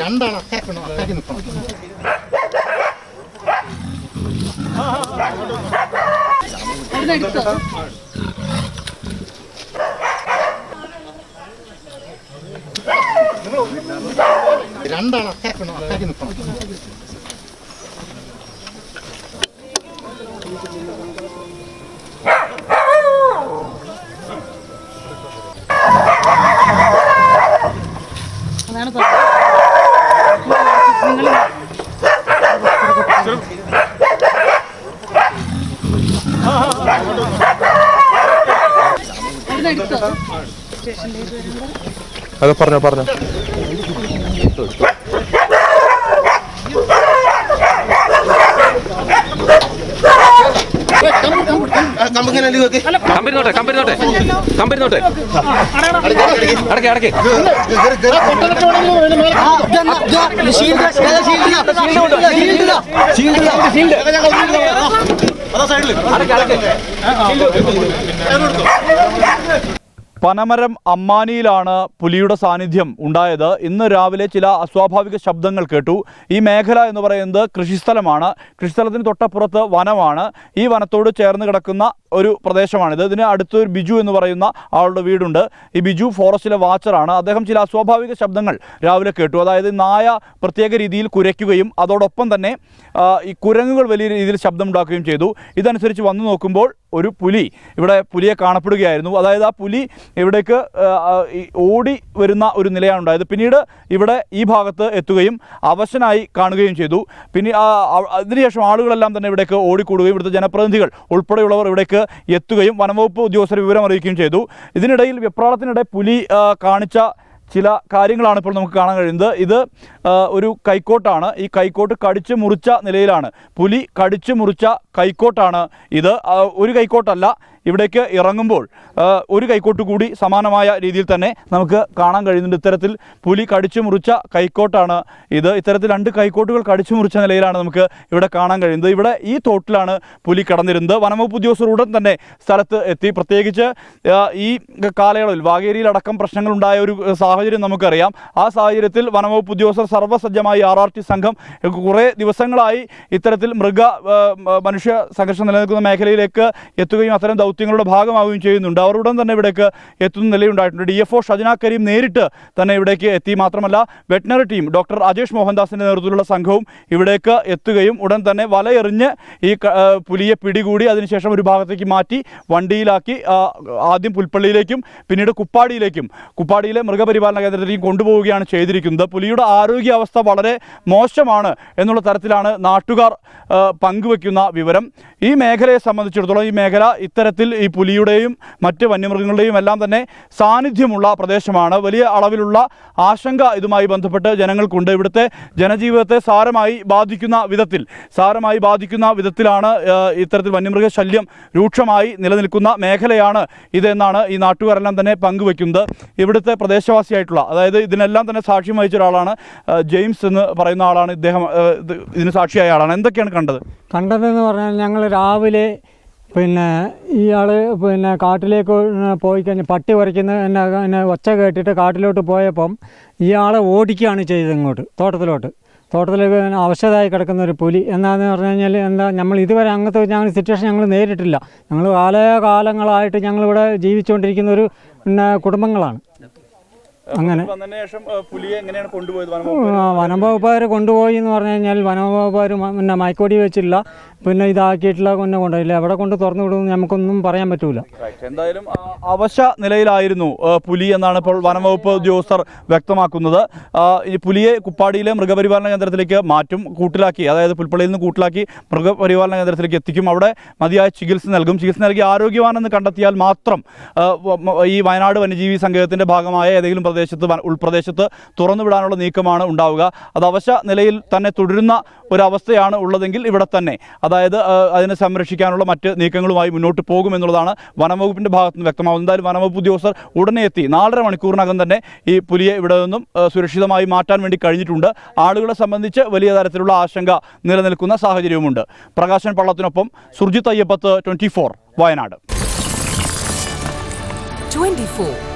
രണ്ടാണ് attack attack നിൽക്കണം. രണ്ടാണ് അറ്റാക്ക് അറ്റാക്ക് നിൽക്കണം. അത് പറഞ്ഞോ പറഞ്ഞോ. കമ്പിരുന്നോട്ടെ കമ്പിരുന്നോട്ടെ. കമ്പിരുന്നോട്ടെ. അടക്കെ അടക്കെ. അതാ സൈഡിൽ പനമരം അമ്മാനിയിലാണ് പുലിയുടെ സാന്നിധ്യം ഉണ്ടായത്. ഇന്ന് രാവിലെ ചില അസ്വാഭാവിക ശബ്ദങ്ങൾ കേട്ടു. ഈ മേഖല എന്ന് പറയുന്നത് കൃഷിസ്ഥലമാണ്. കൃഷിസ്ഥലത്തിന് തൊട്ടപ്പുറത്ത് വനമാണ്. ഈ വനത്തോട് ചേർന്ന് കിടക്കുന്ന ഒരു പ്രദേശമാണിത്. ഇതിന് അടുത്തൊരു ബിജു എന്ന് പറയുന്ന ആളുടെ വീടുണ്ട്. ഈ ബിജു ഫോറസ്റ്റിലെ വാച്ചറാണ്. അദ്ദേഹം ചില അസ്വാഭാവിക ശബ്ദങ്ങൾ രാവിലെ കേട്ടു. അതായത് നായ പ്രത്യേക രീതിയിൽ കുരയ്ക്കുകയും അതോടൊപ്പം തന്നെ ഈ കുരങ്ങുകൾ വലിയ രീതിയിൽ ശബ്ദമുണ്ടാക്കുകയും ചെയ്തു. ഇതനുസരിച്ച് വന്നു നോക്കുമ്പോൾ ഒരു പുലി ഇവിടെ പുലിയെ കാണപ്പെടുകയായിരുന്നു. അതായത് ആ പുലി ഇവിടേക്ക് ഓടി വരുന്ന ഒരു നിലയാണ് ഉണ്ടായത്. പിന്നീട് ഇവിടെ ഈ ഭാഗത്ത് എത്തുകയും അവശനായി കാണുകയും ചെയ്തു. പിന്നെ അതിനുശേഷം ആളുകളെല്ലാം തന്നെ ഇവിടേക്ക് ഓടിക്കൂടുകയും ഇവിടുത്തെ ജനപ്രതിനിധികൾ ഉൾപ്പെടെയുള്ളവർ ഇവിടേക്ക് എത്തുകയും വനംവകുപ്പ് ഉദ്യോഗസ്ഥർ വിവരം അറിയിക്കുകയും ചെയ്തു. ഇതിനിടയിൽ വെപ്രാളത്തിനിടെ പുലി കാണിച്ച ചില കാര്യങ്ങളാണ് ഇപ്പോൾ നമുക്ക് കാണാൻ കഴിയുന്നത്. ഇത് ഒരു കൈക്കോട്ടാണ്. ഈ കൈക്കോട്ട് കടിച്ചു മുറിച്ച നിലയിലാണ്. പുലി കടിച്ചു മുറിച്ച കൈക്കോട്ടാണ് ഇത്. ഒരു കൈക്കോട്ടല്ല. ഇവിടേക്ക് ഇറങ്ങുമ്പോൾ ഒരു കൈക്കോട്ട് കൂടി സമാനമായ രീതിയിൽ തന്നെ നമുക്ക് കാണാൻ കഴിയുന്നുണ്ട്. ഇത്തരത്തിൽ പുലി കടിച്ചു മുറിച്ച കൈക്കോട്ടാണ് ഇത്. ഇത്തരത്തിൽ രണ്ട് കൈക്കോട്ടുകൾ കടിച്ചു മുറിച്ച നിലയിലാണ് നമുക്ക് ഇവിടെ കാണാൻ കഴിയുന്നത്. ഇവിടെ ഈ തോട്ടിലാണ് പുലി കടന്നിരുന്നത്. വനംവകുപ്പ് ഉദ്യോഗസ്ഥർ ഉടൻ തന്നെ സ്ഥലത്ത് എത്തി. പ്രത്യേകിച്ച് ഈ കാലയളവിൽ വാഗേരിയിലടക്കം പ്രശ്നങ്ങളുണ്ടായ ഒരു സാഹചര്യം നമുക്കറിയാം. ആ സാഹചര്യത്തിൽ വനംവകുപ്പ് ഉദ്യോഗസ്ഥർ സർവസജ്ജമായി ആർ ആർ ടി സംഘം കുറേ ദിവസങ്ങളായി ഇത്തരത്തിൽ മൃഗ മനുഷ്യ സംഘർഷം നിലനിൽക്കുന്ന മേഖലയിലേക്ക് എത്തുകയും അത്തരം ദൗത്യങ്ങളുടെ ഭാഗമാവുകയും ചെയ്യുന്നുണ്ട്. അവർ ഉടൻ തന്നെ ഇവിടേക്ക് എത്തുന്ന നിലയുണ്ടായിട്ടുണ്ട്. D F O Shajana Kareem നേരിട്ട് തന്നെ ഇവിടേക്ക് എത്തി. മാത്രമല്ല വെറ്റിനറി ടീം ഡോക്ടർ അജേഷ് മോഹൻദാസിന്റെ നേതൃത്വത്തിലുള്ള സംഘവും ഇവിടേക്ക് എത്തുകയും ഉടൻ തന്നെ വലയെറിഞ്ഞ് ഈ പുലിയെ പിടികൂടി അതിനുശേഷം ഒരു ഭാഗത്തേക്ക് മാറ്റി വണ്ടിയിലാക്കി ആദ്യം പുൽപ്പള്ളിയിലേക്കും പിന്നീട് കുപ്പാടിയിലേക്കും കുപ്പാടിയിലെ മൃഗപരിപാലന കേന്ദ്രത്തിലേക്കും കൊണ്ടുപോവുകയാണ് ചെയ്തിരിക്കുന്നത്. പുലിയുടെ ആരോഗ്യാവസ്ഥ വളരെ മോശമാണ് എന്നുള്ള തരത്തിലാണ് നാട്ടുകാർ പങ്കുവെക്കുന്ന വിവരം. ഈ മേഖലയെ സംബന്ധിച്ചിടത്തോളം ഈ മേഖല ഇത്തരത്തിൽ ഈ പുലിയുടെയും മറ്റ് വന്യമൃഗങ്ങളുടെയും എല്ലാം തന്നെ സാന്നിധ്യമുള്ള പ്രദേശമാണ്. വലിയ അളവിലുള്ള ആശങ്ക ഇതുമായി ബന്ധപ്പെട്ട് ജനങ്ങൾക്കുണ്ട്. ഇവിടുത്തെ ജനജീവിതത്തെ സാരമായി ബാധിക്കുന്ന വിധത്തിൽ സാരമായി ബാധിക്കുന്ന വിധത്തിലാണ് ഇത്തരത്തിൽ വന്യമൃഗ ശല്യം രൂക്ഷമായി നിലനിൽക്കുന്ന മേഖലയാണ് ഇതെന്നാണ് ഈ നാട്ടുകാരെല്ലാം തന്നെ പങ്കുവെക്കുന്നത് ഇവിടുത്തെ പ്രദേശവാസിയായിട്ടുള്ള അതായത് ഇതിനെല്ലാം തന്നെ സാക്ഷ്യം വഹിച്ച ഒരാളാണ് ജെയിംസ് എന്ന് പറയുന്ന ആളാണ് ഇദ്ദേഹം ഇതിന് സാക്ഷിയായ ആളാണ്. എന്തൊക്കെയാണ് കണ്ടത്? കണ്ടതെന്ന് പറഞ്ഞാൽ ഞങ്ങൾ രാവിലെ പിന്നെ ഇയാൾ പിന്നെ കാട്ടിലേക്ക് പോയി കഴിഞ്ഞ് പട്ടി പറിക്കുന്ന എന്നെ എന്നെ ഒച്ച കേട്ടിട്ട് കാട്ടിലോട്ട് പോയപ്പം ഇയാളെ ഓടിക്കുകയാണ് ചെയ്തത് ഇങ്ങോട്ട് തോട്ടത്തിലോട്ട്. തോട്ടത്തിലേക്ക് അവശതായി കിടക്കുന്ന ഒരു പുലി എന്താണെന്ന് പറഞ്ഞു കഴിഞ്ഞാൽ എന്താ നമ്മൾ ഇതുവരെ അങ്ങനത്തെ ഞങ്ങൾ സിറ്റുവേഷൻ ഞങ്ങൾ നേരിട്ടില്ല. ഞങ്ങൾ കാലകാലങ്ങളായിട്ട് ഞങ്ങളിവിടെ ജീവിച്ചുകൊണ്ടിരിക്കുന്ന ഒരു പിന്നെ കുടുംബങ്ങളാണ്. അങ്ങനെ. വന്നതിന് ശേഷം പുലിയെ എങ്ങനെയാണ് കൊണ്ടുപോയത്? വനം വകുപ്പുകാർ കൊണ്ടുപോയി എന്ന് പറഞ്ഞു കഴിഞ്ഞാൽ വനം വകുപ്പുകാർ പിന്നെ മയക്കോടി വെച്ചില്ല. പിന്നെ ഇതാക്കിയിട്ടില്ല പിന്നെ കൊണ്ടുപോയില്ല. എവിടെ കൊണ്ട് തുറന്നു വിടുമെന്ന് നമുക്കൊന്നും പറയാൻ പറ്റൂല. എന്തായാലും അവശ നിലയിലായിരുന്നു പുലി എന്നാണ് ഇപ്പോൾ വനംവകുപ്പ് ഉദ്യോഗസ്ഥർ വ്യക്തമാക്കുന്നത്. ഈ പുലിയെ കുപ്പാടിയിലെ മൃഗപരിപാലന കേന്ദ്രത്തിലേക്ക് മാറ്റും കൂട്ടിലാക്കി അതായത് പുൽപ്പള്ളിയിൽ നിന്ന് കൂട്ടിലാക്കി മൃഗപരിപാലന കേന്ദ്രത്തിലേക്ക് എത്തിക്കും. അവിടെ മതിയായ ചികിത്സ നൽകും. ചികിത്സ നൽകി ആരോഗ്യവാനെന്ന് കണ്ടെത്തിയാൽ മാത്രം ഈ വയനാട് വന്യജീവി സങ്കേതത്തിന്റെ ഭാഗമായ ഏതെങ്കിലും പ്രദേശത്ത് ഉൾപ്രദേശത്ത് തുറന്നുവിടാനുള്ള നീക്കമാണ് ഉണ്ടാവുക. അത് അവശ നിലയിൽ തന്നെ തുടരുന്ന ഒരവസ്ഥയാണ് ഉള്ളതെങ്കിൽ ഇവിടെ തന്നെ. അതായത് അതിനെ സംരക്ഷിക്കാനുള്ള മറ്റ് നീക്കങ്ങളുമായി മുന്നോട്ട് പോകുമെന്നുള്ളതാണ് വനംവകുപ്പിന്റെ ഭാഗത്ത് നിന്ന് വ്യക്തമാകുന്നത്. എന്തായാലും വനംവകുപ്പ് ഉദ്യോഗസ്ഥർ ഉടനെ എത്തി. നാലര മണിക്കൂറിനകം തന്നെ ഈ പുലിയെ ഇവിടെ നിന്നും സുരക്ഷിതമായി മാറ്റാൻ വേണ്ടി കഴിഞ്ഞിട്ടുണ്ട്. ആളുകളെ സംബന്ധിച്ച് വലിയ തരത്തിലുള്ള ആശങ്ക നിലനിൽക്കുന്ന സാഹചര്യവുമുണ്ട്. പ്രകാശൻ പള്ളത്തിനൊപ്പം സുർജിത് അയ്യപ്പത്ത് ട്വന്റി വയനാട്. 24